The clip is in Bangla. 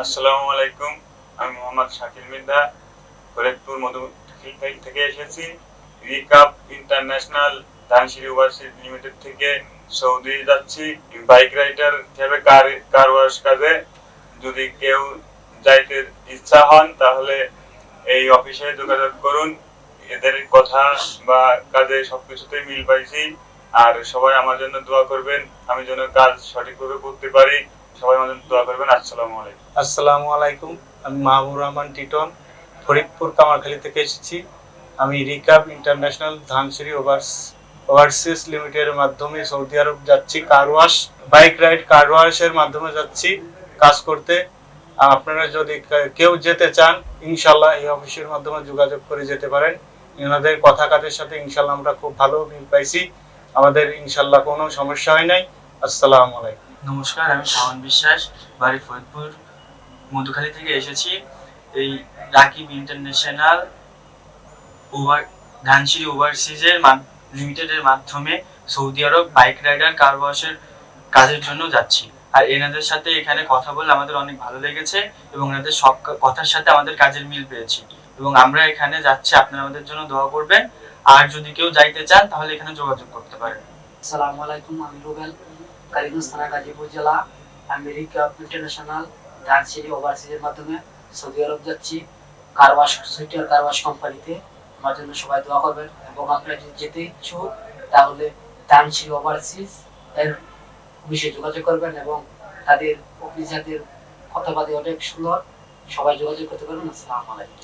আসসালামু আলাইকুম, আমি মোহাম্মদ শাকিল মির্জা ফরিদপুর মধুখিল থেকে এসেছি। রিকাপ ইন্টারন্যাশনাল ধানসিঁড়ি ওভারসিজ লিমিটেড থেকে সৌদি যাচ্ছি। বাইক রাইডার হিসেবে কার কার ওয়াশ কাজে। যদি কেউ যাইতে ইচ্ছা হন, তাহলে এই অফিসে যোগাযোগ করুন। এদের কথা বা কাজে সবকিছুতেই মিল পাইছি। আর সবাই আমার জন্য দোয়া করবেন। আমি যেন কাজ সঠিকভাবে করতে পারি। সবাই জন্য দোয়া করবেন। আসসালামু আলাইকুম। আসসালামু আলাইকুম। আমি মাহবুব রহমান টিটন, ফরিদপুর কামারখালী থেকে এসেছি। আমি রিকাপ ইন্টারন্যাশনাল ধানসিঁড়ি ওভার্স ওভারসিজ লিমিটেডের মাধ্যমে সৌদি আরব যাচ্ছি car wash bike ride car ওয়াশের মাধ্যমে যাচ্ছি কাজ করতে। আপনারা যদি কেউ যেতে চান ইনশাল্লাহ এই অফিসের মাধ্যমে যোগাযোগ করে যেতে পারেন। এনাদের কথা কাজের সাথে ইনশাল্লাহ আমরা খুব ভালো মিল পাইছি। আমাদের ইনশাল্লাহ কোনো সমস্যা হয় নাই। আসসালামু আলাইকুম। নমস্কার, আমি শাওন বিশ্বাস, বাড়ি ফরিদপুর। মধুখালী থেকে এসেছি। এই রাকিব ইন্টারন্যাশনাল ওভার ধানসিঁড়ি ওভারসিজের লিমিটেডের মাধ্যমে Saudi Arab bike rider, car ওয়াশের কাজের জন্য যাচ্ছি। আর এনাদের সাথে এখানে কথা বলে আমাদের অনেক ভালো লেগেছে এবং এনাদের সব কথার সাথে আমাদের কাজের মিল পেয়েছি। এবং আমরা এখানে যাচ্ছি, আপনারা আমাদের জন্য দোয়া করবেন। আর যদি কেউ যাইতে চান, তাহলে এখানে যোগাযোগ করতে পারেন। আসসালামু আলাইকুম, আমি রুবেল, কালীগঞ্জ থানা গাজীপুর জেলা, আমেরিকা ইন্টারন্যাশনাল ধানসিঁড়ি ওভারসিজের মাধ্যমে সৌদি আরব যাচ্ছি। কারওয়াশ সুইটার কারওয়াশ কোম্পানিতে। আমার জন্য সবাই দোয়া করবেন এবং আপনারা যদি যেতে ইচ্ছুক, তাহলে ধানসিঁড়ি ওভারসিজ এর অফিসে যোগাযোগ করবেন এবং তাদের অফিসারদের কথাবাদী অনেক সুন্দর সবাই যোগাযোগ করতে পারবেন। আসসালামু আলাইকুম।